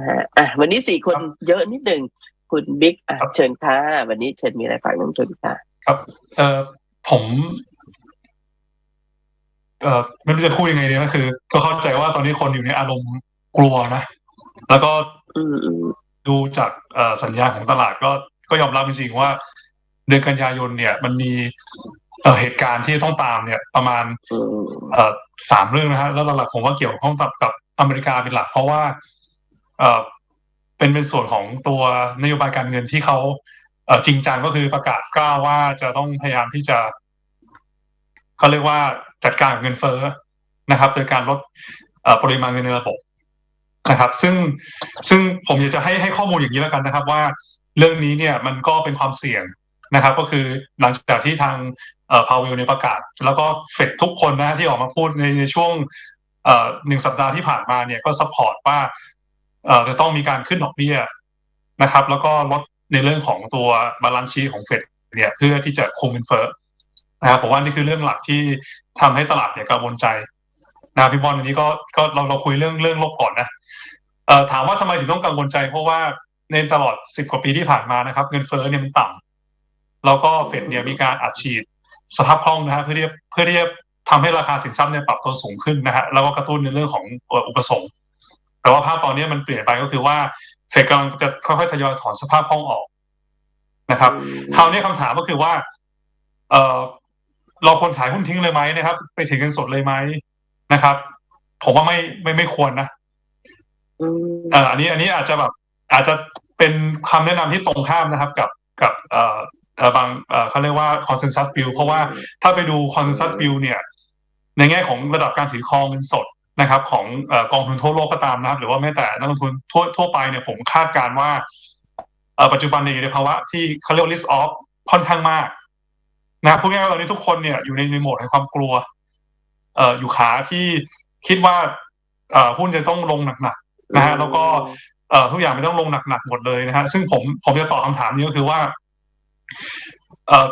นะฮะอะวันนี้สี่คนเยอะนิดหนึ่งคุณบิ๊กอะเชิญค่ะวันนี้เชิญมีอะไรฝากนักลงทุนค่ะ ครับ เอ่อผมเอ่อไม่รู้จะพูดยังไงดีนะคือ ก็เข้าใจว่าตอนนี้คนอยู่ในอารมณ์กลัวนะ แล้วก็อืมอืมดูจากเอ่อสัญญาณของตลาดก็ก็ยอมรับจริงๆว่า เดือนกันยายนเนี่ย มันมีเอ่อเหตุการณ์ที่ต้องตามเนี่ย ประมาณอืมเอ่อสามเรื่องนะฮะแล้วหลักๆผมว่าเกี่ยวข้องกับกับอเมริกาเป็นหลัก เพราะว่า เอ่อเป็นเป็นส่วนของตัวนโยบายการเงินที่เขาเจริงจังก็คือประกาศกล้าว่าจะต้องพยายามที่จะเขาเรียกว่าจัดการกับเงินเฟ้อนะครับ โดยการลดปริมาณเงินในระบบนะครับ ซึ่งซึ่งผมอยากจะให้ให้ข้อมูลอย่างนี้แล้วกันนะครับ ว่าเรื่องนี้เนี่ยมันก็เป็นความเสี่ยงนะครับ ก็คือหลังจากที่ทางพาวเวลเนี่ยประกาศ แล้วก็เฟดทุกคนนะที่ออกมาพูดในในช่วงหนึ่งสัปดาห์ที่ผ่านมาเนี่ยก็สปอร์ตว่า จะต้องมีการขึ้นดอกเบี้ยนะครับ แล้วก็ลดในเรื่องของตัวบาลานซ์ชีของเฟดเนี่ยเพื่อที่จะคุมเงินเฟ้อนะครับผมว่านี่คือเรื่องหลักที่ทำให้ตลาดเนี่ยกังวลใจนะพี่บอลวันนี้ก็ก็เราเราคุยเรื่องเรื่องลบก่อนนะเอ่อถามว่าทำไมถึงต้องกังวลใจ เพราะว่าในตลอดสิบกว่าปีที่ผ่านมานะครับ เงินเฟ้อเนี่ยมันต่ำแล้วก็เฟดเนี่ยมีการอัดฉีดสภาพคล่องนะฮะเพื่อที่จะเพื่อที่จะทำให้ราคาสินทรัพย์เนี่ยปรับตัวสูงขึ้นนะฮะแล้วก็กระตุ้นในเรื่องของอุปสงค์ แต่ว่าภาพตอนนี้มันเปลี่ยนไปก็คือว่าเฟดกำลังจะค่อยๆทยอยถอนสภาพคล่องออกนะครับคราวนี้คำถามก็คือว่า เออเราควรขายหุ้นทิ้งเลยไหมนะครับ ไปถึงเงินสดเลยไหมนะครับ ผมว่าไม่ไม่ไม่ควรนะอืมเอ่ออันนี้อันนี้อาจจะแบบ อาจจะเป็นคำแนะนำที่ตรงข้ามนะครับ กับกับเอ่อเอ่อบางเอ่อเขาเรียกว่า consensus view เพราะว่าถ้าไปดู consensus view เนี่ย ในแง่ของระดับการถือครองเงินสด นะครับของเอ่อกองทุนทั่วโลกก็ตามนะครับ หรือว่าแม้แต่นักลงทุนทั่วทั่วไปเนี่ยผมคาดการณ์ว่าเอ่อปัจจุบันเนี่ยอยู่ในภาวะที่เขาเรียกว่า risk off ค่อนข้างมากนะพูดง่ายๆว่าตอนนี้ทุกคนเนี่ยอยู่ในในโหมดแห่งความกลัว เอ่ออยู่ขาที่คิดว่าเอ่อหุ้นจะต้องลงหนักๆนะฮะแล้วก็เอ่อทุกอย่างไม่ต้องลงหนักๆหมดเลยนะฮะซึ่งผมผมจะตอบคำถามนี้ก็คือว่า เอ่อ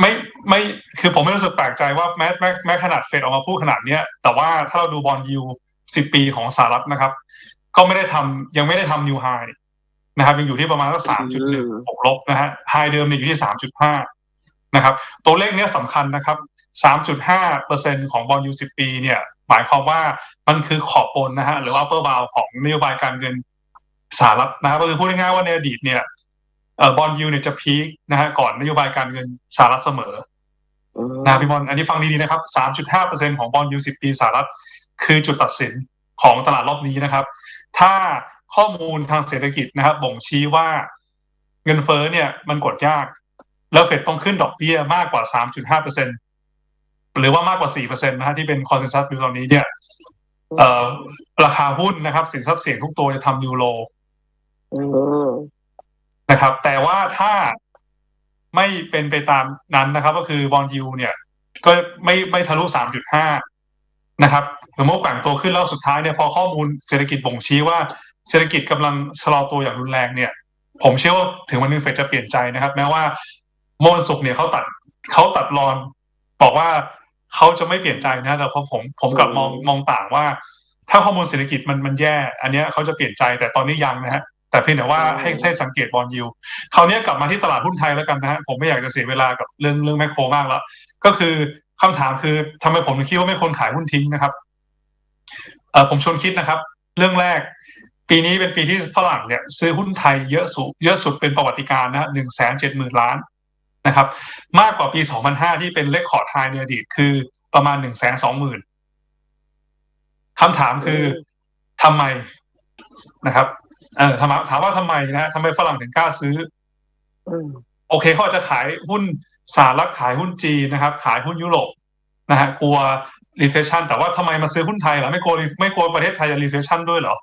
ไม่ไม่คือผมไม่รู้สึกแปลกใจว่าแม้แม้แม้ขนาดเฟดออกมาพูดขนาดเนี้ย แต่ว่าถ้าเราดูบอลยูสิบปีของสหรัฐนะครับ ก็ไม่ได้ทำยังไม่ได้ทำนิวไฮนะครับยังอยู่ที่ประมาณสักสามจุดหนึ่งบวกลบนะฮะไฮเดิมเนี่ยอยู่ที่สามจุดห้านะครับ ตัวเลขเนี้ยสำคัญนะครับสามจุดห้าเปอร์เซ็นของบอลยูสิบปี เนี่ย หมายความว่ามันคือขอบบนนะฮะหรือว่า upper bound ของนโยบายการเงินสหรัฐนะครับก็คือพูดง่ายๆว่าในอดีตเนี่ยเอ่อ บอลยูเนี่ยจะพีคนะฮะก่อนนโยบายการเงินสหรัฐเสมอนะพี่บอลอันนี้ฟังดีๆนะครับ 3.5%ของบอลยู10 ปีสหรัฐ คือจุดตัดสินของตลาดรอบนี้นะครับ ถ้าข้อมูลทางเศรษฐกิจนะครับ บ่งชี้ว่าเงินเฟ้อเนี่ยมันกดยาก แล้วเฟดต้องขึ้นดอกเบี้ยมากกว่า 3.5%หรือว่ามากกว่า 4%นะฮะที่เป็นคอนเซนแซสอยู่ตอนนี้เนี่ยเอ่อราคาหุ้นนะครับ สินทรัพย์เสี่ยงทุกตัวจะทำนิวโลอืม นะครับ แต่ว่าถ้าไม่เป็นไปตามนั้นนะครับ ก็คือบอลยูเนี่ย ก็ไม่ไม่ทะลุ3.5นะครับหรือเมื่อแกว่งตัวขึ้นแล้วสุดท้ายเนี่ยพอข้อมูลเศรษฐกิจบ่งชี้ว่าเศรษฐกิจกำลังชะลอตัวอย่างรุนแรงเนี่ย ผมเชื่อว่าถึงวันหนึงเฟดจะเปลี่ยนใจนะครับ แม้ว่าเมื่อวันศุกร์เนี่ยเขาตัดเขาตัดรอนบอกว่าเขาจะไม่เปลี่ยนใจนะแต่พอผมผมกลับมองมองต่างว่า ถ้าข้อมูลเศรษฐกิจมันมันแย่ อันเนี้ยเขาจะเปลี่ยนใจแต่ตอนนี้ยังนะฮะ แต่เพียงแต่ว่าให้ให้สังเกตบอลยูคราวนี้กลับมาที่ตลาดหุ้นไทยแล้วกันนะฮะผมไม่อยากจะเสียเวลากับเรื่องเรื่องแมคโครมากแล้ว ก็คือคำถามคือทำไมผมถึงคิดว่าไม่ควรขายหุ้นทิ้งนะครับเออผมชวนคิดนะครับ เรื่องแรก ปีนี้เป็นปีที่ฝรั่งเนี่ย ซื้อหุ้นไทยเยอะสุดเยอะสุดเป็นประวัติการณ์นะฮะหนึ่งแสนเจ็ดหมื่นล้านนะครับ มากกว่าปี 2005 ที่เป็นเลขคอร์ดไฮในอดีตคือประมาณหนึ่งแสนสองหมื่นคำถามคือทำไมนะครับ เออถามถามว่าทำไมนะฮะทำไมฝรั่งถึงกล้าซื้ออืมโอเคเขาอาจจะขายหุ้นสหรัฐขายหุ้นจีนนะครับ ขายหุ้นยุโรปนะฮะกลัว recession แต่ว่าทำไมมาซื้อหุ้นไทยล่ะไม่กลัวไม่กลัวประเทศไทยจะ recession ด้วยเหรอ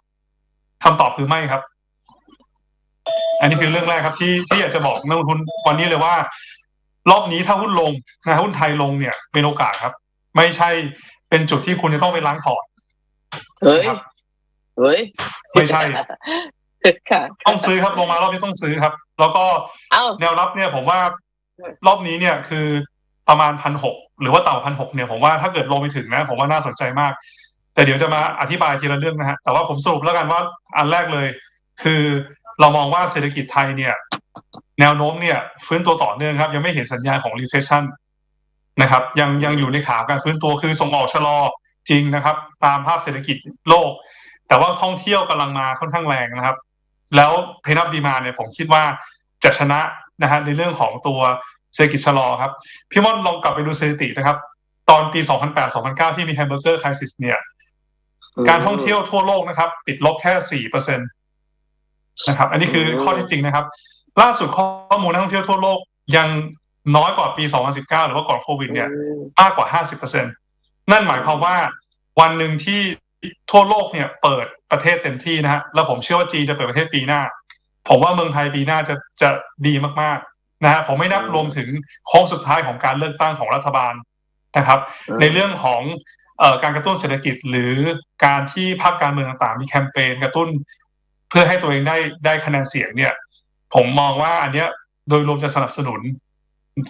คำตอบคือไม่ครับ อันนี้คือเรื่องแรกครับ ที่ที่อยากจะบอกนักลงทุนวันนี้เลยว่า รอบนี้ถ้าหุ้นลงนะหุ้นไทยลงเนี่ย เป็นโอกาสครับ ไม่ใช่เป็นจุดที่คุณจะต้องไปล้างพอร์ตเฮ้ยครับเฮ้ยไม่ใช่ ค่ะต้องซื้อครับลงมารอบนี้ต้องซื้อครับ แล้วก็เอ้าแนวรับเนี่ยผมว่ารอบนี้เนี่ยคือประมาณพันหกหรือว่าเต่าพันหกเนี่ยผมว่าถ้าเกิดลงไปถึงนะ ผมว่าน่าสนใจมาก แต่เดี๋ยวจะมาอธิบายทีละเรื่องนะฮะแต่ว่าผมสรุปแล้วกันว่าอันแรกเลยคคือเรามองว่าเศรษฐกิจไทยเนี่ย แนวโน้มเนี่ย ฟื้นตัวต่อเนื่องครับ ยังไม่เห็นสัญญาณของ recession นะครับ ยังยังอยู่ในขาการฟื้นตัวคือส่งออกชะลอจริงนะครับ ตามภาพเศรษฐกิจโลก แต่ว่าท่องเที่ยวกำลังมาค่อนข้างแรงนะครับ แล้วเพนับดีมาเนี่ยผมคิดว่าจะชนะนะฮะในเรื่องของตัวเศรษฐกิจชะลอครับ พี่ม่อนลองกลับไปดูสถิตินะครับ ตอนปี 2008-2009 ที่มีแฮมเบอร์เกอร์คริสิสเนี่ย การท่องเที่ยวทั่วโลกนะครับ ติดลบแค่สี่เปอร์เซ็นตนะครับ อันนี้คือข้อที่จริงนะครับ ล่าสุดข้อมูลนักท่องเที่ยวทั่วโลกยังน้อยกว่าปี 2019 หรือว่าก่อนโควิดเนี่ยมากกว่า 50%นั่นหมายความว่าวันหนึ่งที่ ทั่วโลกเนี่ยเปิดประเทศเต็มที่นะฮะแล้วผมเชื่อว่าจีนจะเปิดประเทศปีหน้า ผมว่าเมืองไทยปีหน้าจะจะดีมากๆนะฮะผมไม่นับอืมรวมถึงโค้งสุดท้ายของการเลือกตั้งของรัฐบาลนะครับ ในเรื่องของเอ่อการกระตุ้นเศรษฐกิจหรือการที่ภาคการเมืองต่างๆ มีแคมเปญกระตุ้น เพื่อให้ตัวเองได้ได้คะแนนเสียงเนี่ย ผมมองว่าอันเนี้ยโดยรวมจะสนับสนุน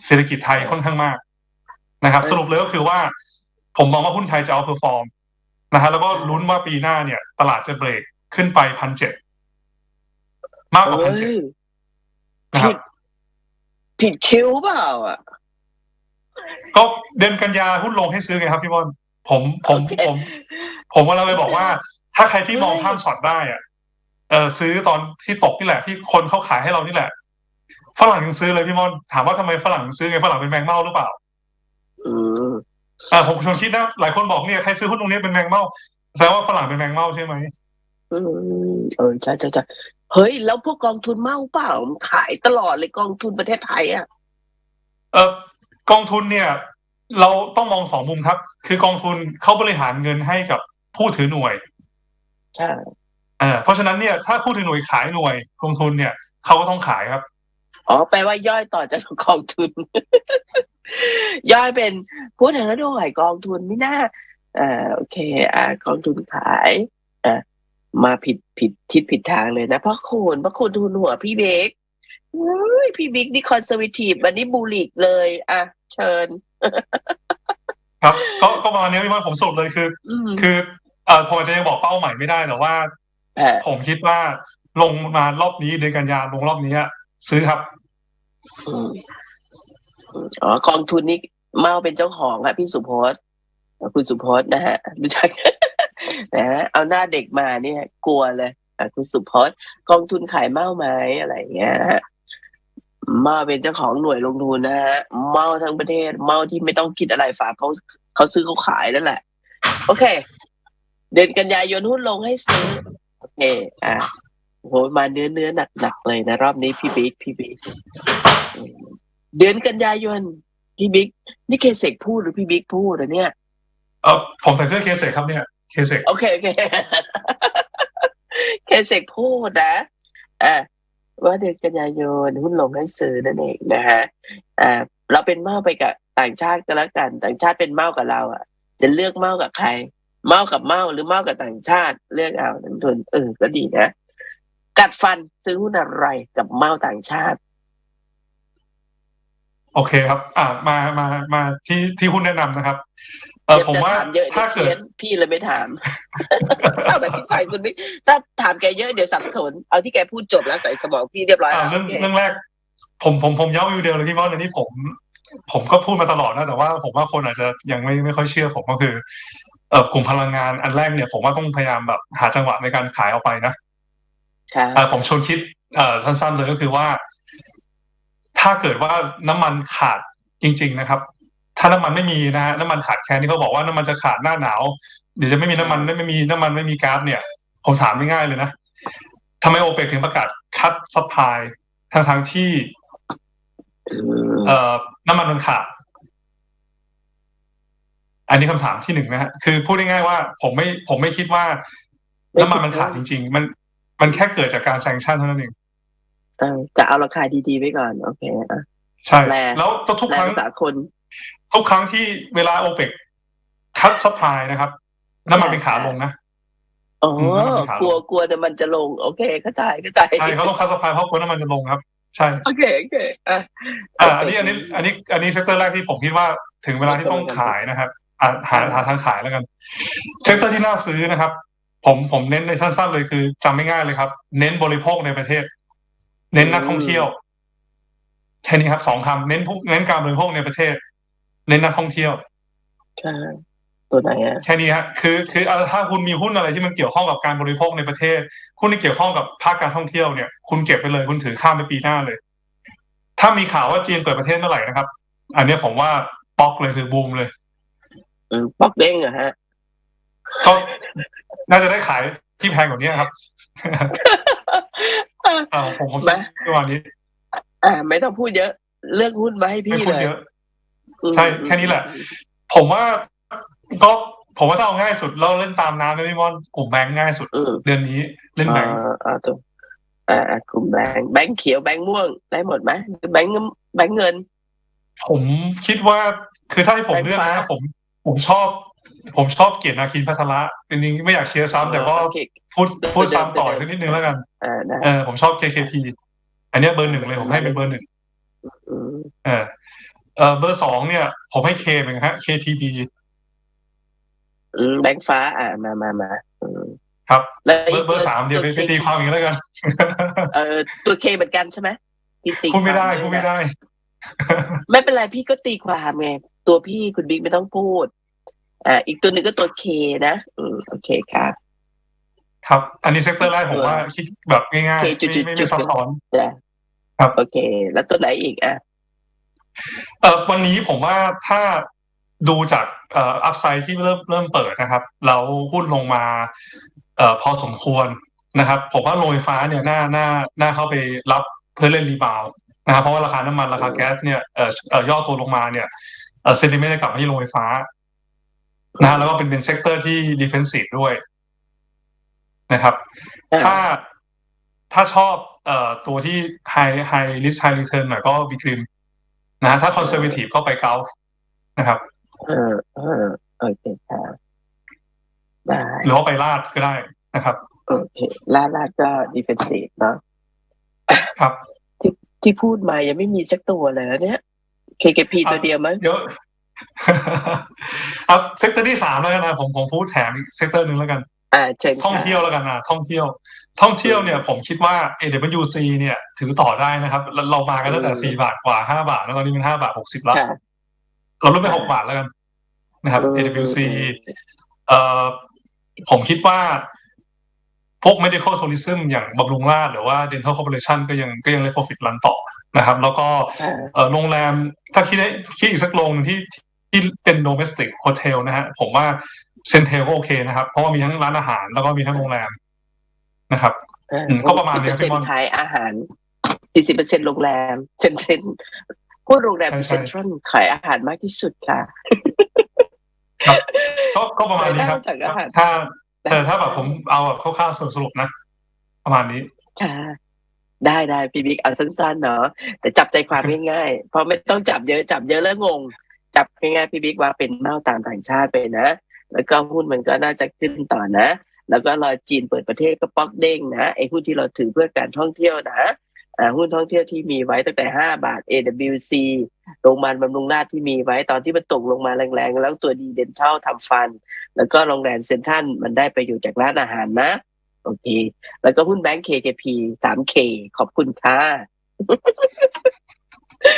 เศรษฐกิจไทยค่อนข้างมากนะครับ สรุปเลยก็คือว่า ผมมองว่าหุ้นไทยจะเอาเพอร์ฟอร์ม นะฮะแล้วก็ลุ้นว่าปีหน้าเนี่ย ตลาดจะเบรกขึ้นไปพันเจ็ดมากกว่าพันเจ็ดเอ้ยนะครับผิดผิดคิวเปล่าอะ ก็เดือนกันยาหุ้นลงให้ซื้อไงครับพี่บอลผมผมโอเคผม ผมก็เลยบอกว่า ถ้าใครที่มองเฮ้ยข้ามช็อตได้อะเออซื้อตอนที่ตกนี่แหละ ที่คนเขาขายให้เรานี่แหละฝรั่งยังซื้อเลยพี่มอนถามว่าทำไมฝรั่งซื้อไงฝรั่งเป็นแมงเม่าหรือเปล่าอืม อ่าผมชวนคิดนะหลายคนบอกเนี่ยใครซื้อหุ้นตรงนี้เป็นแมงเม่าแสดงว่าฝรั่งเป็นแมงเม่าใช่ไหมอืมเออใช่ใช่ใช่เฮ้ย แล้วพวกกองทุนเมาเปล่ามันขายตลอดเลยกองทุนประเทศไทยอะเออกองทุนเนี่ย เราต้องมองสองมุมครับ คือกองทุนเขาบริหารเงินให้กับผู้ถือหน่วยใช่เออเพราะฉะนั้นเนี่ยถ้าผู้ถือหน่วยขายหน่วยลงทุนเนี่ยเขาก็ต้องขายครับ อ๋อ แปลว่าย่อยต่อจากกองทุน ย่อยเป็นผู้ถือด้วยกองทุนไม่น่าอ่าโอเค อ่ากองทุนขายอ่ามาผิดผิดทิศผิดทางเลยนะเพราะคุณเพราะคุณทุนหัวพี่เบกเฮ้ยพี่บิ๊กนี่คอนเซอร์วทีฟวันนี้บูลลิกเลย อะ เชิญ ครับ ก็ก็ประมาณนี้พี่มอนผมสรุปเลยคืออืมคือเออผมอาจจะยังบอกเป้าใหม่ไม่ได้แต่ว่าเออผมคิดว่าลงมารอบนี้เดือนกันยาลงรอบนี้อะ ซื้อครับอ๋อกองทุนนี้เมาเป็นเจ้าของอะพี่สุพจน์คุณสุพจน์นะฮะรู้จักนะฮะเอาหน้าเด็กมาเนี่ย กลัวเลยอะคุณสุพจน์กองทุนขายเมาไหมอะไรเงี้ยฮะเมาเป็นเจ้าของหน่วยลงทุนนะฮะเมาทั้งประเทศเมาที่ไม่ต้องคิดอะไรฝากเขาเขาซื้อเขาขายนั่นแหละ โอเค เดือนกันยายนหุ้นลงให้ซื้อ โอเค อะ โหมาเนื้อเนื้อหนักหนักๆเลยนะ รอบนี้พี่บิ๊กพี่บิ๊กอืมเดือนกันยายนพี่บิ๊กนี่เคเซกพูดหรือพี่บิ๊กพูดอะเนี่ยเออผมใส่เสื้อเคเซครับเนี่ยเคเซโอเคโอเคเคเซกพูดนะอะว่าเดือนกันยายนหุ้นลงให้ซื้อนั่นเองนะฮะอ่าเราเป็นเมาไปกับต่างชาติก็แล้วกัน ต่างชาติเป็นเมากับเรา อะ จะเลือกเมากับใคร เมากับเมาหรือเมากับต่างชาติ เลือกเอานักลงทุนเออก็ดีนะ กัดฟันซื้อหุ้นอะไรกับเมาต่างชาติ โอเคครับ อ่ามามามาที่ที่หุ้นแนะนำนะครับเออเดี๋ยวผมจะว่าถามเยอะเดี๋ถ้ายวเกิเพี้ยดนพี่เลยไม่ถามเอาแบบที่ใส่คุณบิ๊กถ้าถามแกเยอะเดี๋ยวสับสน เอาที่แกพูดจบแล้วใส่สมองพี่เรียบร้อยอ่าแล้วเรื่องโอเคเรื่องแรก ผมผมผมย้ำอยู่เดียวเลยพี่มอนอันนี้ผม ผมก็พูดมาตลอดนะแต่ว่าผมว่าคนอาจจะยังไม่ไม่ค่อยเชื่อผมก็คือเออกลุ่มพลังงานอันแรกเนี่ยผมว่าต้องพยายามแบบหาจังหวะในการขายออกไปนะค่ะอ่า ผมชวนคิดเอ่อสั้นๆเลยก็คือว่า ถ้าเกิดว่าน้ำมันขาดจริง ๆนะครับ ถ้าน้ำมันไม่มีนะฮะน้ำมันขาดแคลนที่เขาบอกว่าน้ำมันจะขาดหน้าหนาว เดี๋ยวจะไม่มีน้ำมันไม่มีน้ำมันไม่มีก๊าซเนี่ยผมถามง่ายๆเลยนะทำไมโอเปกถึงประกาศคัดซัพพลายทางทางๆที่เอ่อน้ำมันมันขาดอันนี้คำถามที่หนึ่งนะฮะคือพูดง่ายๆว่า ผมไม่ผมไม่คิดว่าน้ำมันมันขาดจริง ๆ มัน มันแค่เกิดจากการแซงชั่นเท่านั้นเองเออจะเอาราคาดีๆไว้ก่อน โอเคอะใช่แปลแล้วทุกแปลครั้งภาษาคนทุกครั้งที่เวลาโอเปกคัดซัพพลายนะครับน้ำมันเป็นขาลงนะอ๋ออืมน้ำมันขาวกลัวกลัวแต่มันจะลง โอเคเข้าใจเข้าใจใช่เขาต้องคัดซัพพลายเพราะกลัวน้ำมันจะลงครับ ใช่โอเคโอเคอะอ่าอันนี้อันนี้ อันนี้อันนี้เซกเตอร์แรกที่ผมคิดว่าถึงเวลาที่ต้องขายนะครับอ่าหาหาทางขายแล้วกันเซกเตอร์ที่น่าซื้อนะครับ ผมผมเน้นในสั้น ๆ เลยคือจำไม่ง่ายเลยครับ เน้นบริโภคในประเทศ เน้นนักท่องเที่ยวแค่นี้ครับสองคำเน้นผู้เน้นการบริโภคในประเทศ เน้นนักท่องเที่ยวค่ะตัวไหนอะแค่นี้ฮะคือ คือเอาถ้าคุณมีหุ้นอะไรที่มันเกี่ยวข้องกับการบริโภคในประเทศหุ้นที่เกี่ยวข้องกับภาคการท่องเที่ยวเนี่ย คุณเก็บไปเลยคุณถือข้ามไปปีหน้าเลย ถ้ามีข่าวว่าจีนเปิดประเทศเมื่อไหร่นะครับ อันเนี้ยผมว่าป๊อกเลยคือบูมเลยอืมปอกเด้งเหรอ ฮะก็น่าจะได้ขายที่แพงกว่านี้ครับอ่าผมผมคิดมาประมาณนี้ อ่า ไม่ต้องพูดเยอะ เลือกหุ้นมาให้ไม่พี่พูดเลยเยอะอืมใช่แค่นี้แหละ ผมว่าก็ผมว่าถ้าเอาง่ายสุดเราเล่นตามน้ำนะพี่มอนกลุ่มแบงค์ง่ายสุดอืมเดือนนี้เล่นแบงค์อ่าอ่าตัวอ่าอ่ากลุ่มแบงค์แบงค์เขียวแบงค์ม่วงได้หมดไหมหรือแบงค์แบงค์เงิน ผมคิดว่าคือถ้าให้ผมแบงค์เลือกฟ้านะผมผมชอบ ผมชอบเกียรตินาคินพัทระจริงๆไม่อยากเชียร์ซ้ำแต่ก็โอเคพูดพูดซ้ำต่อเดิมๆสักนิดนึงแล้วกันอ่าได้เออผมชอบ KKP อันเนี้ยเบอร์หนึ่งเลยผมให้เป็นเบอร์หนึ่งอืมเออเออเบอร์สองเนี่ย ผมให้เคเหมือนกันฮะ KTB อืมแบงค์ฟ้า อ่ามามามาอืมครับแล้วเบอร์เบอร์สามเดี๋ยวไปตัวไปตีความอีกแล้วกัน เออตัวเคเหมือนกันใช่ไหมพี่ตีพูดไม่ได้ควาพูดไม่ได้ ไม่เป็นไรพี่ก็ตีความไงตัวพี่คุณบิ๊กไม่ต้องพูด อ่าอีกตัวหนึ่งก็ตัวเคนะอืมโอเคครับ ครับ อันนี้เซกเตอร์แรกผมว่าคิดแบบง่ายๆโอเคไม่จุดๆไม่จุไม่ดซับซ้อน จ้ะครับ โอเค แล้วตัวไหนอีกอะ เออวันนี้ผมว่าถ้าดูจากเอ่ออัพไซด์ที่เริ่มเริ่มเปิดนะครับแล้วหุ้นลงมาเอ่อพอสมควรนะครับ ผมว่าโรงไฟฟ้าเนี่ยน่าน่าน่าเข้าไปรับเพื่อเล่นรีบาวด์นะครับเพราะว่าราคาน้ำมันราคาแก๊สเนี่ยเอ่อเอ่อย่อตัวลงมาเนี่ยเอ่อเซนติเมนต์กลับมาที่โรงไฟฟ้า นะแล้วก็เป็นเป็นเซกเตอร์ที่ดิเฟนซีฟด้วยนะครับอ่าถ้าถ้าชอบเอ่อตัวที่ high high risk high return หน่อยก็บิกริมนะถ้า conservative ก็ไปเกานะครับ เออเออโอเคครับได้หรือว่าไปลาดก็ได้นะครับโอเคลาดลาดก็ดีเฟนซีฟเนาะครับที่พูดมายังไม่มีสักตัวเลยนะเนี่ย KKP ครับตัวเดียวมั้งเยอะ เอาเซกเตอร์ที่สามแล้วกันนะผมผมพูดแถมอีกเซกเตอร์หนึ่งแล้วกันอ่าเชิญค่ะท่องเที่ยวแล้วกันนะท่องเที่ยว ท่องเที่ยวเนี่ย ผมคิดว่า AWC เนี่ย ถือต่อได้นะครับ เราเรามากันตั้งแต่สี่บาทกว่าห้าบาทแล้วตอนนี้เป็นห้าบาทหกสิบแล้วค่ะเราลดไปหกบาทแล้วกันนะครับอืม AWC เอ่อผมคิดว่าพวก medical tourism อย่างบำรุงราษฎร์หรือว่า dental corporation ก็ยังก็ยังเลย profit รันต่อนะครับ แล้วก็ค่ะเอ่อโรงแรมถ้าคิดได้คิดอีกสักโรงหนึ่งที่ ที่เป็น domestic hotel นะฮะผมว่าเซนเทลก็โอเคนะครับ เพราะว่ามีทั้งร้านอาหารแล้วก็มีทั้งโรงแรมนะครับอืมก็ประมาณนี้สิบครับพี่เปอม่อนร์เซ็นต์ขายอาหารสี่สิบเปอร์เซ็นต์โรงแรมเซ็นทรัลพวกโรงแรมใช่ใช่เซ็นทรัลขายอาหารมากที่สุดค่ะก็ก็ประมาณนี้ครับรายได้จากอาหารถ้าแต่ถ้าแบบผมเอาแบบคร่าวๆสรุปๆนะ ประมาณนี้ค่ะได้ได้พี่บิ๊กเอาสั้นๆเนาะแต่จับใจความง่ายๆเพราะไม่ต้องจับเยอะจับเยอะแล้วงง จับง่ายๆพี่บิ๊กว่าเป็นเมาตามต่างชาติไปนะ แล้วก็หุ้นมันก็น่าจะขึ้นต่อนะ แล้วก็รอจีนเปิดประเทศก็ป๊อกเด้งนะไอ้หุ้นที่เราถือเพื่อการท่องเที่ยวนะหุ้นท่องเที่ยวที่มีไว้ตั้งแต่ห้าบาท AWC โรงพยาบาลบำรุงราษฎร์ที่มีไว้ตอนที่มันตกลงมาแรงๆ แล้วตัวดีเดนเช่าทำฟัน แล้วก็โรงแรมเซ็นทรัลมันได้ไประโยชน์จากร้านอาหารนะ โอเค แล้วก็หุ้นแบงก์ KKP 3K ขอบคุณค่ะ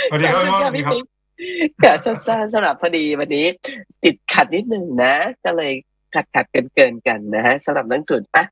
สวัสดีครับพี่มอสวัสดีครับ ค่ะสั้นๆสำหรับพอดีวันนี้ ติดขัดนิดหนึ่งนะ ก็เลยขัดขัดเกินเกินกันนะฮะสำหรับนักทุนอะ